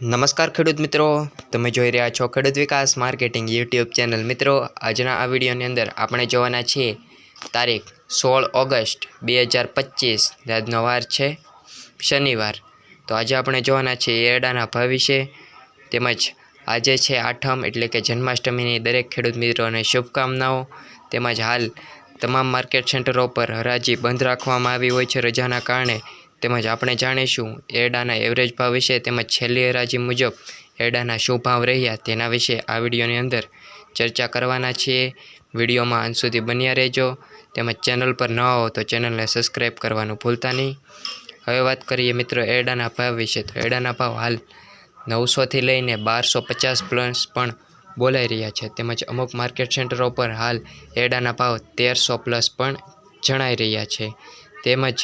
નમસ્કાર ખેડૂત મિત્રો. તમે જોઈ રહ્યા છો ખેડૂત વિકાસ માર્કેટિંગ યુટ્યુબ ચેનલ. મિત્રો, આજના આ વિડીયોની અંદર આપણે જોવાના છીએ તારીખ સોળ ઓગસ્ટ બે હજાર પચીસ. આજનો વાર છે શનિવાર. તો આજે આપણે જોવાના છીએ એરડાના ભાવ વિશે. તેમજ આજે છે આઠમ, એટલે કે જન્માષ્ટમીની દરેક ખેડૂત મિત્રોને શુભકામનાઓ. તેમજ હાલ તમામ માર્કેટ સેન્ટરો પર હરાજી બંધ રાખવામાં આવી હોય છે. રજાના કારણે તેમજ આપણે જાણીશું એરડાના એવરેજ ભાવ વિશે તેમજ છેલ્લી હરાજી મુજબ એરડાના શું ભાવ રહ્યા તેના વિશે આ વિડીયોની અંદર ચર્ચા કરવાના છીએ. વિડીયોમાં અંત સુધી બન્યા રહેજો. તેમજ ચેનલ પર ન હો તો ચેનલને સબસ્ક્રાઈબ કરવાનું ભૂલતા નહીં. હવે વાત કરીએ મિત્રો એરડાના ભાવ વિશે. તો એરડાના ભાવ હાલ નવસોથી લઈને બારસો પચાસ પ્લસ પણ બોલાઈ રહ્યા છે. તેમજ અમુક માર્કેટ સેન્ટરો પર હાલ એરડાના ભાવ તેરસો પ્લસ પણ જણાઈ રહ્યા છે. તેમજ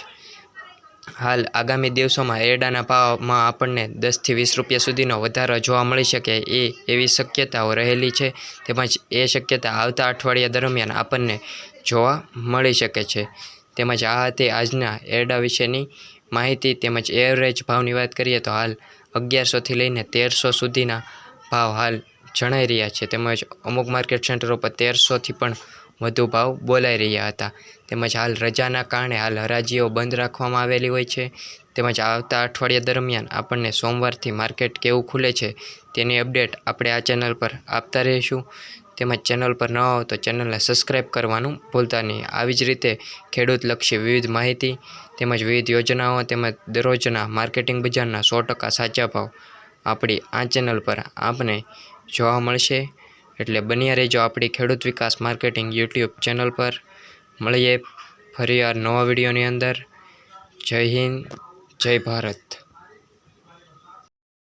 હાલ આગામી દિવસોમાં એરડાના ભાવમાં આપણને દસથી વીસ રૂપિયા સુધીનો વધારો જોવા મળી શકે એ એવી શક્યતાઓ રહેલી છે. તેમજ એ શક્યતા આવતા અઠવાડિયા દરમિયાન આપણને જોવા મળી શકે છે. તેમજ આ હતી આજના એરડા વિશેની માહિતી. તેમજ એવરેજ ભાવની વાત કરીએ તો હાલ અગિયારસોથી લઈને તેરસો સુધીના ભાવ હાલ જણાઈ રહ્યા છે. તેમજ અમુક માર્કેટ સેન્ટરો પર તેરસોથી પણ વધુ ભાવ બોલાઈ રહ્યા હતા. તેમજ હાલ રજાના કારણે હાલ હરાજીઓ બંધ રાખવામાં આવેલી હોય છે. તેમજ આવતા અઠવાડિયા દરમિયાન આપણને સોમવારથી માર્કેટ કેવું ખુલે છે તેની અપડેટ આપણે આ ચેનલ પર આપતા રહીશું. તેમજ ચેનલ પર ન હો તો ચેનલને સબસ્ક્રાઈબ કરવાનું ભૂલતા નહીં. આવી જ રીતે ખેડૂતલક્ષી વિવિધ માહિતી તેમજ વિવિધ યોજનાઓ તેમજ દરરોજના માર્કેટિંગ બજારના સો ટકા સાચા ભાવ આપણી આ ચેનલ પર આપને જોવા મળશે. એટલે બન્યા રહેજો આપણી ખેડૂત વિકાસ માર્કેટિંગ યુટ્યુબ ચેનલ પર. મળીએ ફરીવાર નવા વિડીયોની અંદર. જય હિન્દ, જય ભારત.